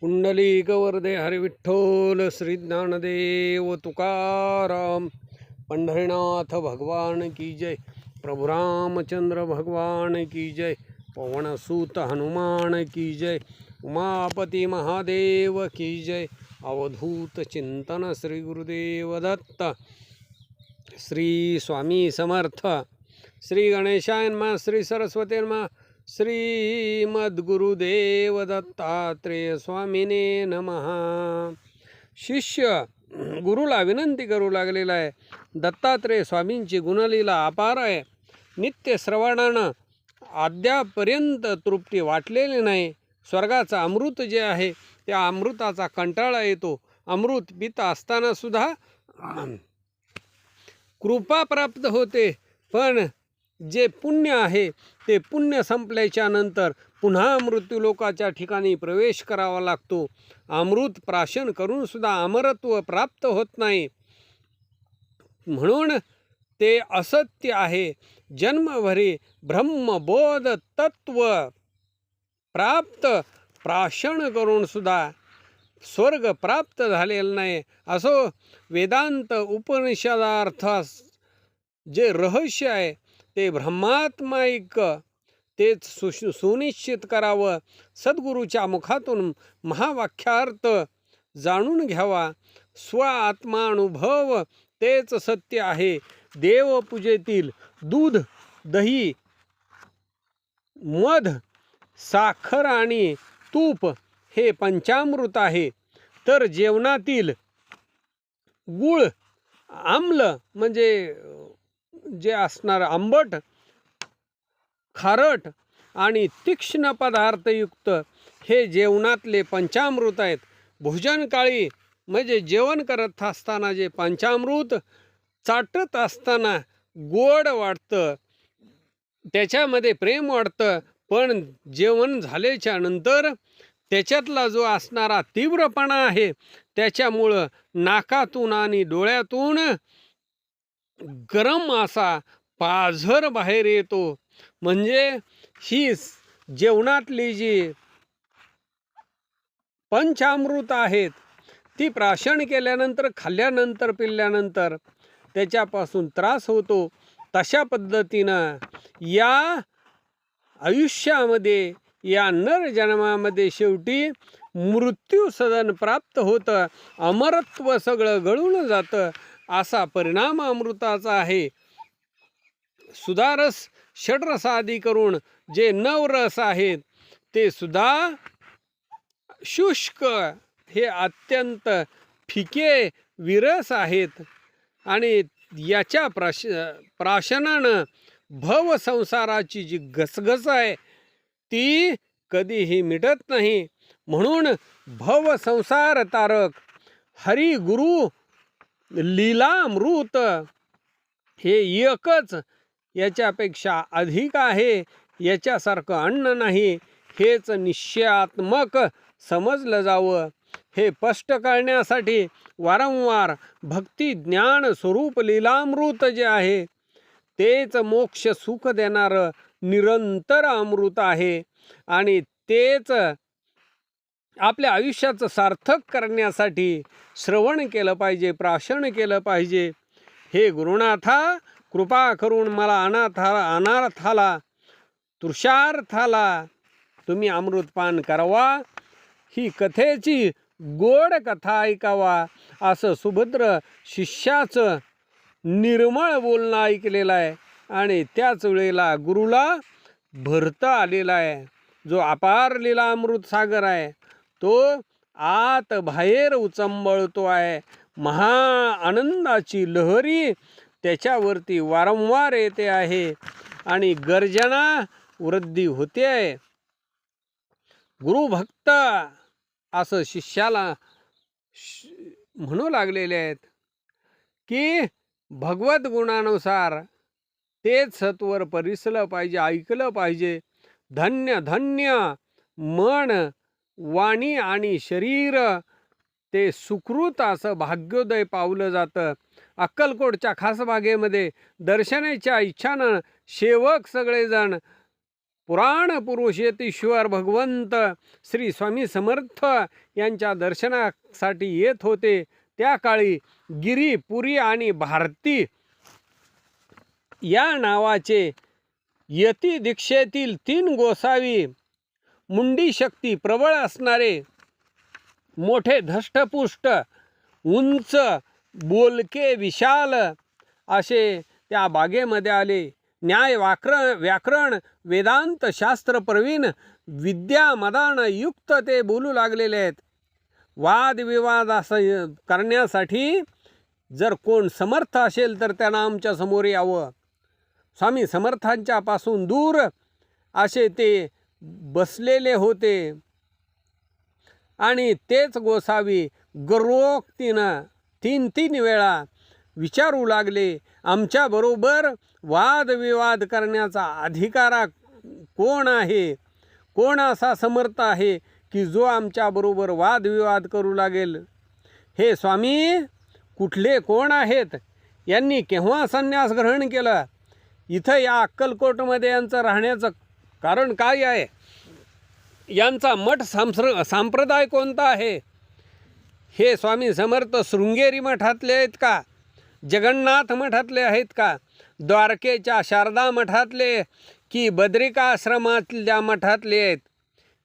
पुंडलिक वरदे श्रीज्ञानदेव विठ्ठल श्री ज्ञानदेव तुकाराम। पंढरीनाथ भगवान की जय। प्रभु रामचंद्र भगवान की जय। पवनसूत हनुमान की जय। उमापती महादेव की जय। अवधूत चिंतन श्री गुरुदेव दत्त। श्री स्वामी समर्थ। श्री गणेशायन मा श्री सरस्वतीन मा श्रीमद्गुरुदेव दत्तात्रेय स्वामीने नमः. शिष्य गुरुला विनंती करू लागलेला आहे. दत्तात्रेय स्वामींची गुणलीला अपार आहे. नित्य श्रवणानं अद्यापर्यंत तृप्ती वाटलेली नाही. स्वर्गाचं अमृत जे आहे त्या अमृताचा कंटाळा येतो. अमृत पित असतानासुद्धा कृपा प्राप्त होते. पण जे पुण्य आहे ते पुण्य संपल्याच्या नंतर पुन्हा मृत्यूलोकाच्या ठिकाणी प्रवेश करावा लागतो. अमृत प्राशन करूनसुद्धा अमरत्व प्राप्त होत नाही. म्हणून ते असत्य आहे. जन्मभरी ब्रह्मबोध तत्व प्राप्त प्राशन करूनसुद्धा स्वर्ग प्राप्त झालेलं नाही. असो वेदांत उपनिषदार्थ जे रहस्य आहे ते ब्रह्मात्माईक तेच सुश सुनिश्चित करावं. सद्गुरूच्या मुखातून महावाख्यार्थ जाणून घ्यावा. स्व आत्मानुभव तेच सत्य आहे. देवपूजेतील दूध दही मध साखर आणि तूप हे पंचामृत आहे. तर जेवणातील गुळ आम्ल म्हणजे जे असणार आंबट खारट आणि तीक्ष्ण पदार्थयुक्त हे जेवणातले पंचामृत आहेत. भोजनकाळी म्हणजे जेवण करत असताना जे पंचामृत चाटत असताना गोड वाटतं त्याच्यामध्ये प्रेम वाटतं. पण जेवण झाल्याच्यानंतर त्याच्यातला जो असणारा तीव्रपणा आहे त्याच्यामुळं नाकातून आणि डोळ्यातून गरम असा पाझर बाहेर येतो. म्हणजे ही जेवणातली जी पंचामृत आहेत ती प्राशन केल्यानंतर खाल्ल्यानंतर पिल्ल्यानंतर त्याच्यापासून त्रास होतो. तशा पद्धतीनं या आयुष्यामध्ये या नर जन्मामध्ये शेवटी मृत्यू सदन प्राप्त होतं. अमरत्व सगळं गळून जातं. असा परिणाम अमृताचा आहे. सुधारस षडरसादी करून जे नवरस आहेत ते सुद्धा शुष्क हे अत्यंत फिके विरस आहेत. आणि याच्या प्राश प्राशनानं भव संसाराची जी घसघस आहे ती कधीही मिटत नाही. म्हणून भव संसार तारक हरी गुरु लीलामृत हे एकच याच्यापेक्षा अधिक आहे याच्यासारखं अन्न नाही. हेच निश्चयात्मक समजलं जावं. हे स्पष्ट करण्यासाठी वारंवार भक्ती ज्ञान स्वरूप लीलामृत जे आहे तेच मोक्ष सुख देणारं निरंतर अमृत आहे. आणि तेच आपल्या आयुष्याचं सार्थक करण्यासाठी श्रवण केलं पाहिजे प्राशन केलं पाहिजे. हे गुरुनाथा कृपा करून मला अनाथा अनार्थाला तृषार्थाला तुम्ही अमृतपान करावा. ही कथेची गोड कथा ऐकावा. असं सुभद्र शिष्याचं निर्मळ बोलणं ऐकलेलं आहे आणि त्याच वेळेला गुरुला भरता आलेला आहे. जो अपार लीला अमृत सागर आहे. तो आत बाहेर उचंबळतो आहे. महा आनंदाची लहरी त्याच्यावरती वारंवार येते आहे आणि गर्जना वृद्धी होते आहे. गुरुभक्त असं शिष्याला म्हणू लागलेले आहेत की भगवत गुणानुसार तेच सत्वर परिसलं पाहिजे ऐकलं पाहिजे. धन्य धन्य मन वाणी आणि शरीर ते सुकृत असं भाग्योदय पावलं जातं. अक्कलकोटच्या खास बागेमध्ये दर्शनाच्या इच्छानं सेवक सगळेजण पुराण पुरुष यतीश्वर भगवंत श्री स्वामी समर्थ यांच्या दर्शनासाठी येत होते. त्या काळी गिरी पुरी आणि भारती या नावाचे यती दीक्षेतील तीन गोसावी मुंडी शक्ती प्रबळ असणारे मोठे धष्टपुष्ट उंच बोलके विशाल असे त्या बागेमध्ये आले. न्याय वाक्र व्याकरण वेदांत शास्त्र प्रवीण विद्या मदान युक्त ते बोलू लागलेले आहेत. वादविवाद असं करण्यासाठी जर कोण समर्थ असेल तर त्यांना आमच्यासमोर यावं. स्वामी समर्थांच्यापासून दूर असे ते बसलेले होते. आणि तेच गोसावी गर्वोक्तीनं तीन तीन वेळा विचारू लागले आमच्याबरोबर वादविवाद करण्याचा अधिकारा कोण आहे? कोण असा समर्थ आहे की जो आमच्याबरोबर वादविवाद करू लागेल? हे स्वामी कुठले कोण आहेत यांनी केव्हा संन्यास ग्रहण केलं? इथं या अक्कलकोटमध्ये यांचं राहण्याचं कारण काय आहे? यांचा मठ सांस्र संप्रदाय कोणता आहे? हे स्वामी समर्थ शृंगेरी मठातले आहेत का? जगन्नाथ मठातले आहेत का? द्वारकेच्या शारदा मठातले की बद्रिकाश्रमातल्या मठातले आहेत?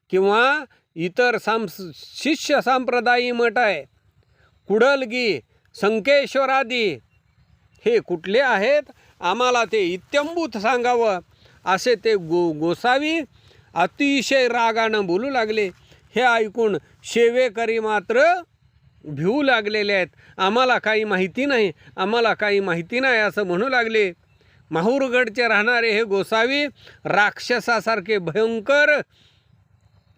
किंवा इतर साम शिष्य सांप्रदायी मठ आहे? कुडलगी संकेश्वरादी हे कुठले आहेत? आम्हाला ते इत्यंभूत सांगावं. असे ते गो गोसावी अतिशय रागानं बोलू लागले. हे ऐकून शेवेकरी मात्र भिवू लागलेले आहेत. आम्हाला काही माहिती नाही आम्हाला काही माहिती नाही असं म्हणू लागले. माहूरगडचे राहणारे हे गोसावी राक्षसासारखे भयंकर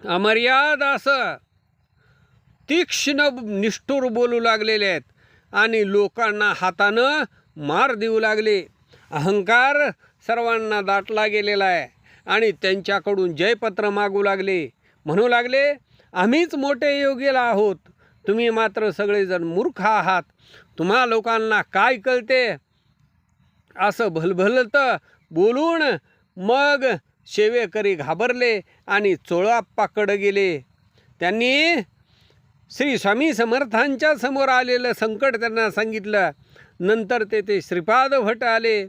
अमर्याद असं तीक्ष्ण निष्ठूर बोलू लागलेले आहेत आणि लोकांना हातानं मार देऊ लागले. अहंकार सर्वांना दाटला गेलेला आहे. आणि त्यांच्याकडून जयपत्र मागू लागले. म्हणू लागले आम्हीच मोठे योगीला आहोत. तुम्ही मात्र सगळेजण मूर्ख आहात. तुम्हा लोकांना काय कळते? असं भलभलतं बोलून मग शेवेकरी घाबरले आणि चोळाप्पाकडं गेले. त्यांनी श्री स्वामी समर्थांच्या समोर आलेलं संकट त्यांना सांगितलं. नंतर ते ते श्रीपाद भट आले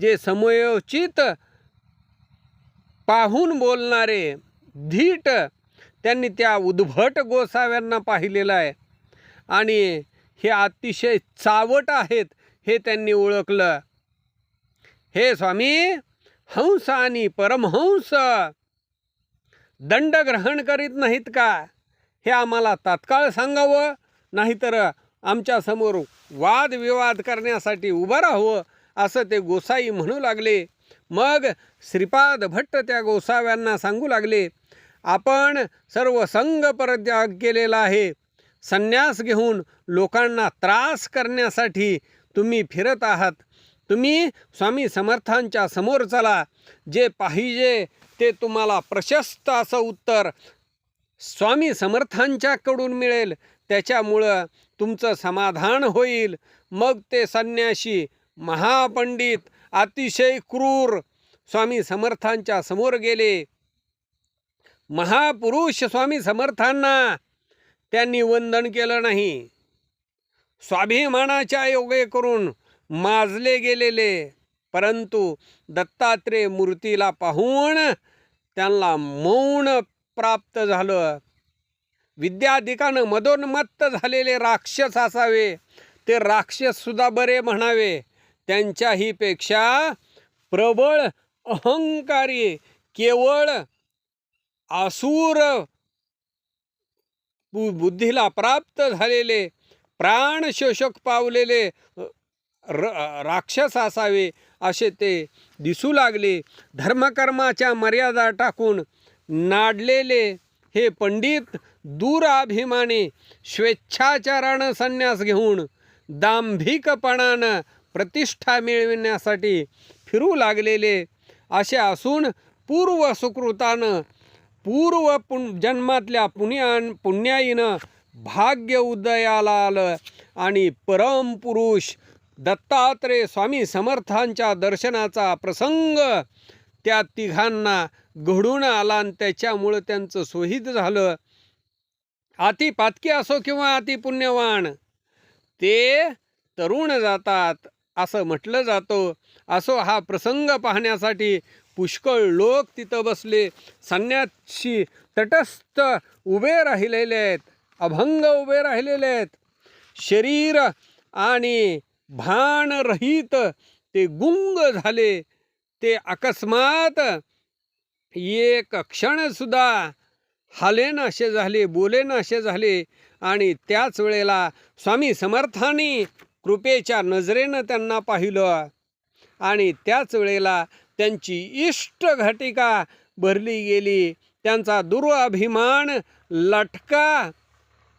जे समयोचित पाहून बोलणारे धीट त्यांनी त्या उद्भट गोसाव्यांना पाहिलेलं आहे. आणि हे अतिशय चावट आहेत हे त्यांनी ओळखलं. हे स्वामी हंस आणि परमहंस दंड ग्रहण करीत नाहीत का? हे आम्हाला तात्काळ सांगावं नाहीतर आमच्यासमोर वादविवाद करण्यासाठी उभं राहावं असं ते गोसाई म्हणू लागले. मग श्रीपाद भट्ट त्या गोसाव्यांना सांगू लागले आपण सर्व संघ परत्याग केलेला आहे. संन्यास घेऊन लोकांना त्रास करण्यासाठी तुम्ही फिरत आहात. तुम्ही स्वामी समर्थांच्या समोर चला. जे पाहिजे ते तुम्हाला प्रशस्त असं उत्तर स्वामी समर्थांच्याकडून मिळेल. त्याच्यामुळं तुमचं समाधान होईल. मग ते संन्याशी महापंडित अतिशय क्रूर स्वामी समर्थांच्या समोर गेले. महापुरुष स्वामी समर्थांना त्यांनी वंदन केलं नाही. स्वाभिमानाच्या योगे करून माजले गेलेले परंतु दत्तात्रेय मूर्तीला पाहून त्यांना मौन प्राप्त झालं. विद्याधिकानं मदोन्मत्त झालेले राक्षस असावे ते राक्षससुद्धा बरे म्हणावे. त्यांच्याहीपेक्षा प्रबळ अहंकारी केवळ आसूर बु- बुद्धीला प्राप्त झालेले प्राण शोषक पावलेले र राक्षस असावे असे ते दिसू लागले. धर्मकर्माच्या मर्यादा टाकून नाडलेले हे पंडित दूराभिमाने स्वेच्छाचारानं संन्यास घेऊन दांभिकपणानं प्रतिष्ठा मिळविण्यासाठी फिरू लागलेले असे असून पूर्व सुकृतानं पूर्व पुन जन्मातल्या पुण्यान पुण्याईनं भाग्य उदयाला आलं आणि परमपुरुष दत्तात्रेय स्वामी समर्थांच्या दर्शनाचा प्रसंग त्या तिघांना घडून आला आणि त्याच्यामुळं त्यांचं सोहित झालं. अति पातकी असो किंवा अति पुण्यवान ते तरुण जातात. असं म्हटलं जातं. असो हा प्रसंग पाहण्यासाठी पुष्कळ लोक तिथं बसले. संन्यासी तटस्थ उभे राहिलेले आहेत. अभंग उभे राहिलेले आहेत. शरीर आणि भानरहित ते गुंग झाले. ते अकस्मात एक क्षणसुद्धा हालेन असे झाले बोलेन असे झाले आणि त्याच वेळेला स्वामी समर्थांनी कृपेच्या नजरेनं त्यांना पाहिलं. आणि त्याच वेळेला त्यांची इष्ट घटिका भरली गेली. त्यांचा दुर्अभिमान लटका.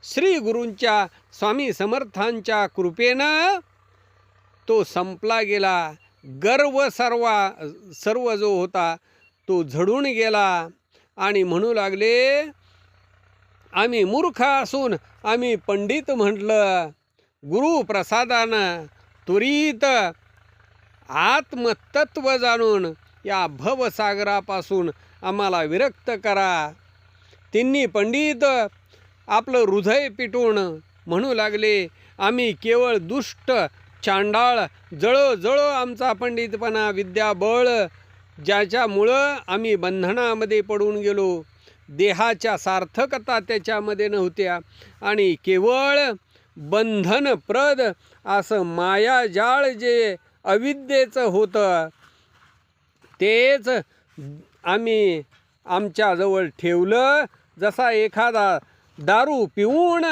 श्री गुरूंच्या स्वामी समर्थांच्या कृपेनं तो संपला गेला. गर्व सर्वा सर्व जो होता तो झडून गेला. आणि म्हणू लागले आम्ही मूर्ख असून आम्ही पंडित म्हटलं. गुरुप्रसादानं त्वरित आत्मतत्व जाणून या भवसागरापासून आम्हाला विरक्त करा. तिन्ही पंडित आपलं हृदय पिटून म्हणू लागले आम्ही केवळ दुष्ट चांडाळ जळो जळो आमचा पंडितपणा विद्याबळ ज्याच्यामुळं आम्ही बंधनामध्ये पडून गेलो. देहाच्या सार्थकता त्याच्यामध्ये नव्हत्या आणि केवळ बंधनप्रद असं मायाजाळ जे अविद्येचं होतं तेच आम्ही आमच्याजवळ ठेवलं. जसा एखादा दारू पिऊन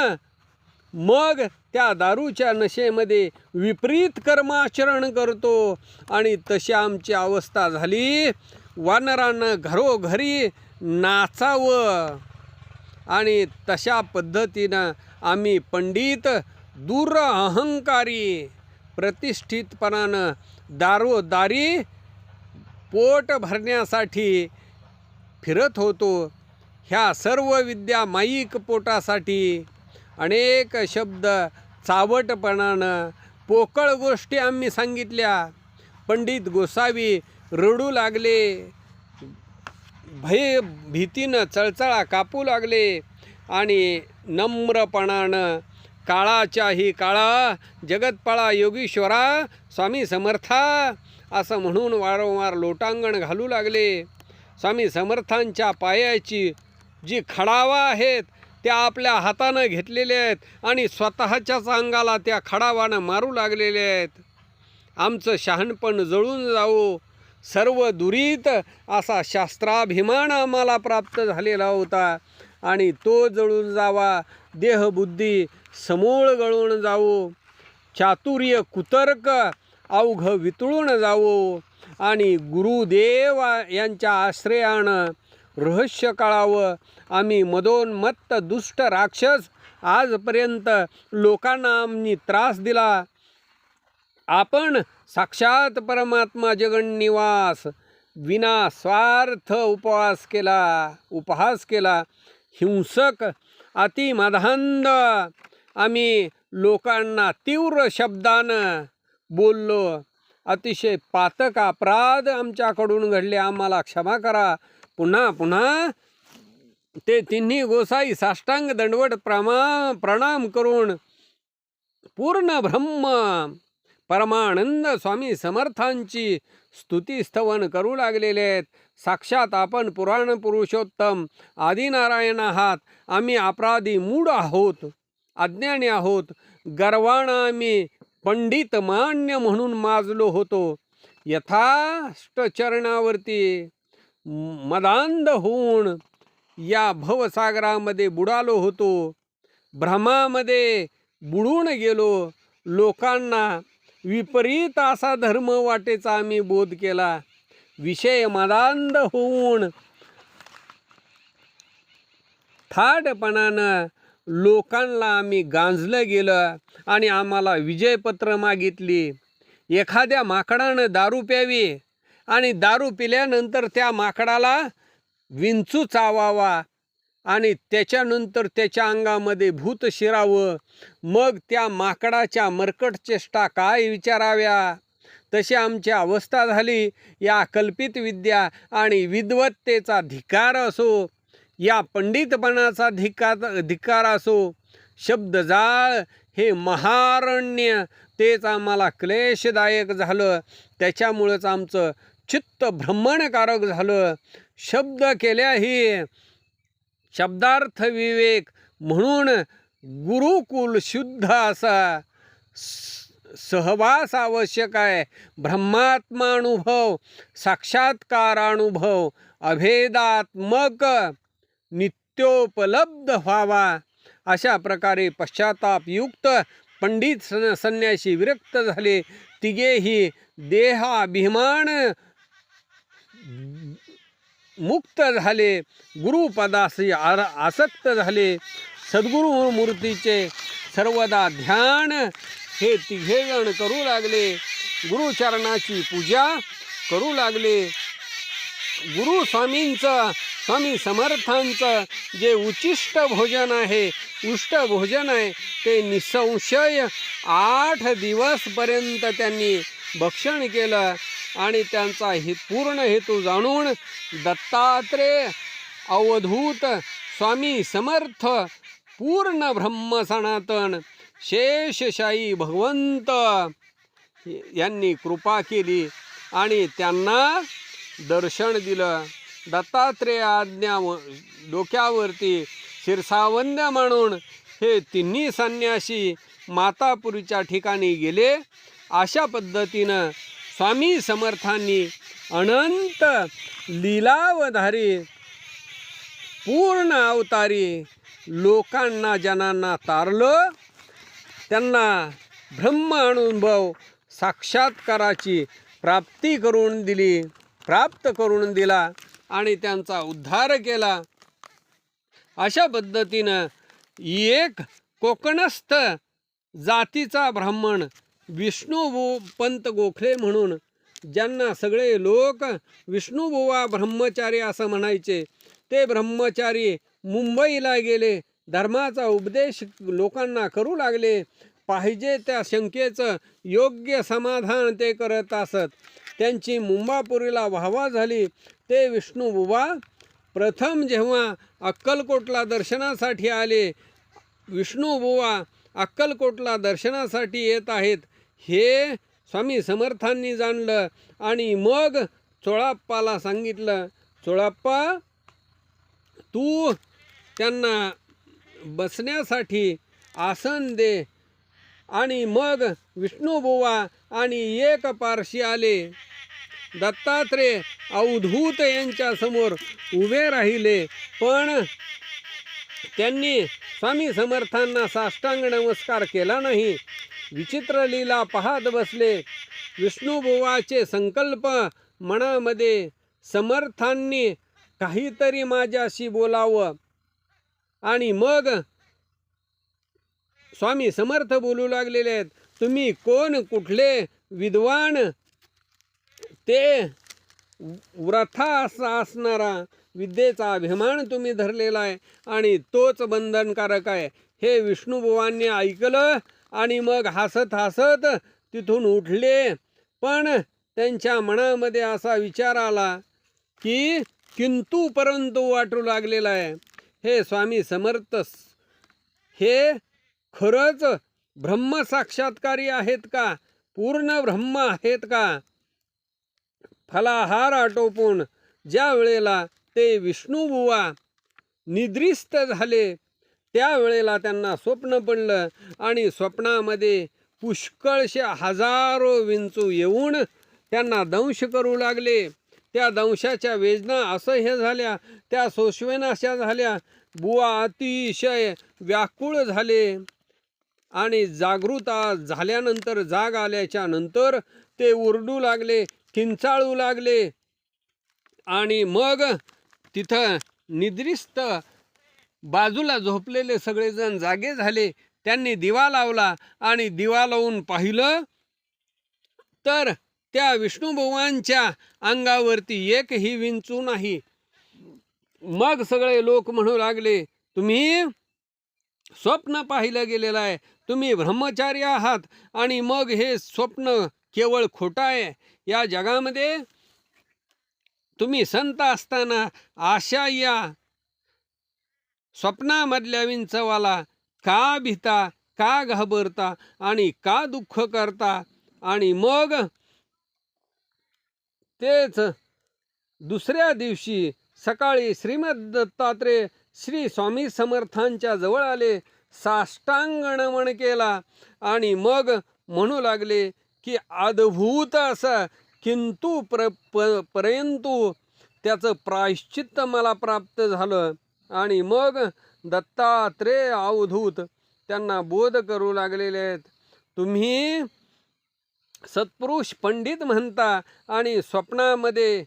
मग त्या दारूच्या नशेमध्ये विपरीत कर्माचरण करतो आणि तशी आमची अवस्था झाली. वानरानं घरोघरी नाचावं. आणि तशा पद्धतीनं आम्ही पंडित दूर अहंकारी प्रतिष्ठितपणानं दारोदारी पोट भरण्यासाठी फिरत होतो. ह्या सर्व विद्या माईक पोटासाठी अनेक शब्द चावटपणानं पोकळ गोष्टी आम्ही सांगितल्या. पंडित गोसावी रडू लागले. भय भीतीनं चळचळा कापू लागले आणि नम्रपणानं काळाच्याही काळा जगतपाळा योगीश्वरा स्वामी समर्था असं म्हणून वारंवार लोटांगण घालू लागले. स्वामी समर्थांच्या पायाची जी खडावा आहेत त्या आपल्या हातानं घेतलेल्या आहेत आणि स्वतःच्याच अंगाला त्या खडावानं मारू लागलेल्या आहेत. आमचं शहाणपण जळून जाऊ सर्व दुरीत असा शास्त्राभिमान आम्हाला प्राप्त झालेला होता. आणि तो जळून जावा देहबुद्धी समूळ गळून जावो. चातुर्य कुतर्क अवघ वितळून जावो. आणि गुरुदेव यांच्या आश्रयानं रहस्य कळावं आम्ही मदोन्मत्त दुष्ट राक्षस आजपर्यंत लोकांना आम्ही त्रास दिला. आपण साक्षात परमात्मा जगन्निवास विना स्वार्थ उपवास केला उपहास केला. हिंसक अतिमधांध आम्ही लोकांना तीव्र शब्दानं बोललो. अतिशय पातक अपराध आमच्याकडून घडले. आम्हाला क्षमा करा. पुन्हा पुन्हा ते तिन्ही गोसाई साष्टांग दंडवट प्रमा प्रणाम करून पूर्ण ब्रह्म परमानंद स्वामी समर्थांची स्तुती स्तवन करू लागलेले आहेत. साक्षात आपण पुराण पुरुषोत्तम आदिनारायण आहात. आम्ही अपराधी मूढ आहोत अज्ञानी आहोत. गर्वानं आम्ही पंडित मान्य म्हणून माजलो होतो. यथाष्टचरणावरती मदांध होऊन या भवसागरामध्ये बुडालो होतो. भ्रमामध्ये बुडून गेलो. लोकांना विपरीत असा धर्म वाटेचा आम्ही बोध केला. विषय मदांध होऊन थाटपणानं लोकांना आम्ही गांजलं गेलं आणि आम्हाला विजयपत्र मागितली. एखाद्या माकडानं दारू प्यावी आणि दारू पिल्यानंतर त्या माकडाला विंचू चावावा आणि त्याच्यानंतर त्याच्या अंगामध्ये भूत शिरावं. मग त्या माकडाच्या मरकट चेष्टा काय विचाराव्या? तशी आमची अवस्था झाली. या कल्पित विद्या आणि विद्वत्तेचा धिकार असो या पंडितपणाचा धिकार धिकार असो शब्दजाळ हे महारण्य तेच आम्हाला क्लेशदायक झालं. त्याच्यामुळंच आमचं चित्त भ्रमणकारक झालं. शब्द केल्याही शब्दार्थ विवेक म्हणून गुरुकुल शुद्ध असा. स- सहवास आवश्यक आहे. ब्रह्मात्मानुभव साक्षात्कारानुभव अभेदात्मक नित्योपलब्ध व्हावा. अशा प्रकारे पश्चातापयुक्त पंडित सन संन्याशी विरक्त झाले. तिघेही देहाभिमान मुक्त झाले. गुरुपदाशी आर आसक्त झाले. सद्गुरु मूर्तीचे सर्वदा ध्यान हे तिघेजण करू लागले. गुरुचरणाची पूजा करू लागले. गुरु स्वामींचं स्वामी समर्थांचं जे उचिष्ट भोजन आहे उष्ट भोजन आहे ते निसंशय आठ दिवसपर्यंत त्यांनी भक्षण केलं. आणि त्यांचा हे पूर्ण हेतू जाणून दत्तात्रेय अवधूत स्वामी समर्थ पूर्ण ब्रह्म सनातन शेषशाही भगवंत यांनी कृपा केली आणि त्यांना दर्शन दिलं. दत्तात्रेय आज्ञा डोक्यावरती शिरसावंद म्हणून हे तिन्ही संन्यासी मातापुरीच्या ठिकाणी गेले. अशा पद्धतीनं स्वामी समर्थांनी अनंत लिलावधारी पूर्ण अवतारी लोकांना जनांना तारलं. त्यांना ब्रह्म अनुभव साक्षात्काराची प्राप्ती करून दिली प्राप्त करून दिला आणि त्यांचा उद्धार केला. अशा पद्धतीनं एक कोकणस्थ जातीचा ब्राह्मण विष्णुबू पंत गोखले म्हणून. ज्यांना सगळे लोक विष्णुबुवा ब्रह्मचारी असं म्हणायचे. ते ब्रह्मचारी मुंबईला गेले. धर्माचा उपदेश लोकांना करू लागले. पाहिजे त्या शंकेचं योग्य समाधान ते करत असत. त्यांची मुंबापुरीला वाहवा झाली. ते विष्णुबुवा प्रथम जेव्हा अक्कलकोटला दर्शनासाठी आले विष्णुबुवा अक्कलकोटला दर्शनासाठी येत आहेत. हे स्वामी समर्थांनी जाणलं आणि मग चोळाप्पाला सांगितलं चोळाप्पा तू त्यांना बसण्यासाठी आसन दे आणि मग विष्णुबुवा आणि एक पारशी आले. दत्तात्रेय अवधूत यांच्यासमोर उभे राहिले. पण त्यांनी स्वामी समर्थांना साष्टांग नमस्कार केला नाही. विचित्र लीला पाहत बसले. विष्णुबुवाचे संकल्प मनामध्ये समर्थांनी काहीतरी माझ्याशी बोलावं. आणि मग स्वामी समर्थ बोलू लागलेले आहेत तुम्ही कोण? कुठले? विद्वान? ते व्रथा असा असणारा विद्येचा अभिमान तुम्ही धरलेला आहे आणि तोच बंधनकारक आहे. हे विष्णुबुवांनी ऐकलं आणि मग हसत हसत तिथून उठले. पण त्यांच्या मनामध्ये असा विचार आला की किंतु परंतु वाटू लागलेला आहे. हे स्वामी समर्थ हे खरंच ब्रह्मसाक्षात्कारी आहेत का? पूर्ण ब्रह्म आहेत का? फलाहार आटोपून ज्या वेळेला ते विष्णुबुवा निद्रिस्त झाले त्यावेळेला त्यांना स्वप्न पडलं आणि स्वप्नामध्ये पुष्कळशे हजारो विंचू येऊन त्यांना दंश करू लागले. त्या दंशाच्या वेदना असं हे झाल्या त्या सोश्वेनाशा झाल्या बुवा अतिशय व्याकुळ झाले. आणि जागृता झाल्यानंतर जाग आल्याच्यानंतर ते उरडू लागले किंचाळू लागले. आणि मग तिथं निद्रिस्त बाजूला झोपलेले सगळेजण जागे झाले. त्यांनी दिवा लावला आणि दिवा लावून पाहिलं तर त्या विष्णुभवांच्या अंगावरती एकही विंचू नाही. मग सगळे लोक म्हणू लागले तुम्ही स्वप्न पाहिलं गेलेलं आहे. तुम्ही ब्रह्मचारी आहात आणि मग हे स्वप्न केवळ खोटं आहे. या जगामध्ये तुम्ही संत असताना आशा या स्वप्नामधल्या विंचवाला का भिता का घाबरता आणि का दुःख करता? आणि मग? तेच दुसऱ्या दिवशी सकाळी श्रीमद दत्तात्रेय श्री स्वामी समर्थांच्या जवळ आले साष्टांग नमन केला आणि मग म्हणू लागले की अद्भुत असं किंतु प्र प परंतु त्याचं प्रायश्चित्त मला प्राप्त झालं. आणि मग दत्तात्रेय अवधूत त्यांना बोध करू लागलेले आहेत तुम्ही सत्पुरुष पंडित म्हणता आणि स्वप्नामध्ये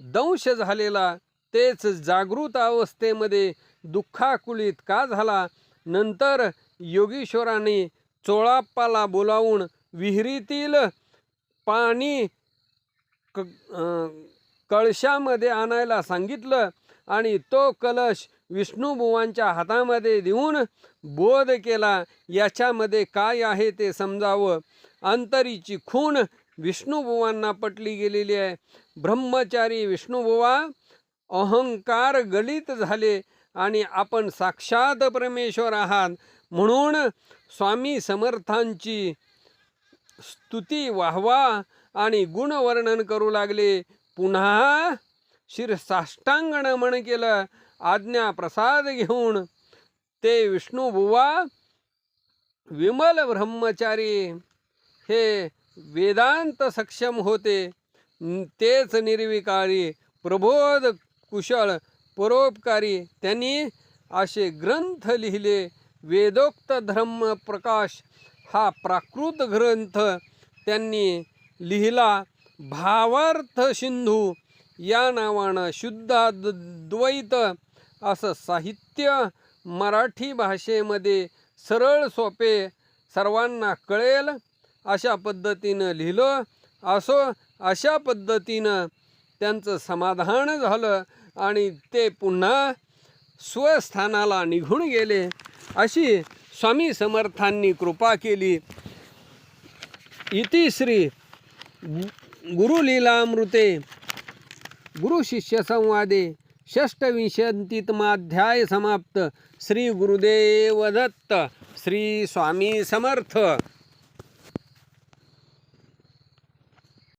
दंश झालेला तेच जागृत अवस्थेमध्ये दुःखाकुलित का झाला? नंतर योगीश्वरांनी चोळाप्पाला बोलावून विहिरीतील पाणी क कळशामध्ये आणायला सांगितलं. आणि तो कलश विष्णुबुवांच्या हातामध्ये देऊन बोध केला याच्यामध्ये काय आहे ते समजावं. अंतरीची खूण विष्णुबुवांना पटली गेलेली आहे. ब्रह्मचारी विष्णुबुवा अहंकार गलित झाले आणि आपण साक्षात परमेश्वर आहात. म्हणून स्वामी समर्थांची स्तुती वाहवा आणि गुणवर्णन करू लागले. पुन्हा शिर साष्टांग नमन केलं आज्ञा प्रसाद घेऊन. ते विष्णुबुवा विमल ब्रह्मचारी. हे वेदांत सक्षम होते. तेच निर्विकारी प्रबोध कुशळ परोपकारी. त्यांनी असे ग्रंथ लिहिले वेदोक्त धर्म प्रकाश हा प्राकृत ग्रंथ त्यांनी लिहिला. भावार्थ सिंधू या नावानं शुद्ध द्वैत असं साहित्य मराठी भाषेमध्ये सरळ सोपे सर्वांना कळेल. अशा पद्धतीनं लिहिलं. असो अशा पद्धतीनं त्यांचं समाधान झालं आणि ते पुन्हा स्वस्थानाला निघून गेले. अशी स्वामी समर्थांनी कृपा केली. इति श्री गुरु शिष्य संवादे षष्टविंशतितमाध्याय समाप्त. श्री गुरुदेव दत्त. श्री स्वामी समर्थ.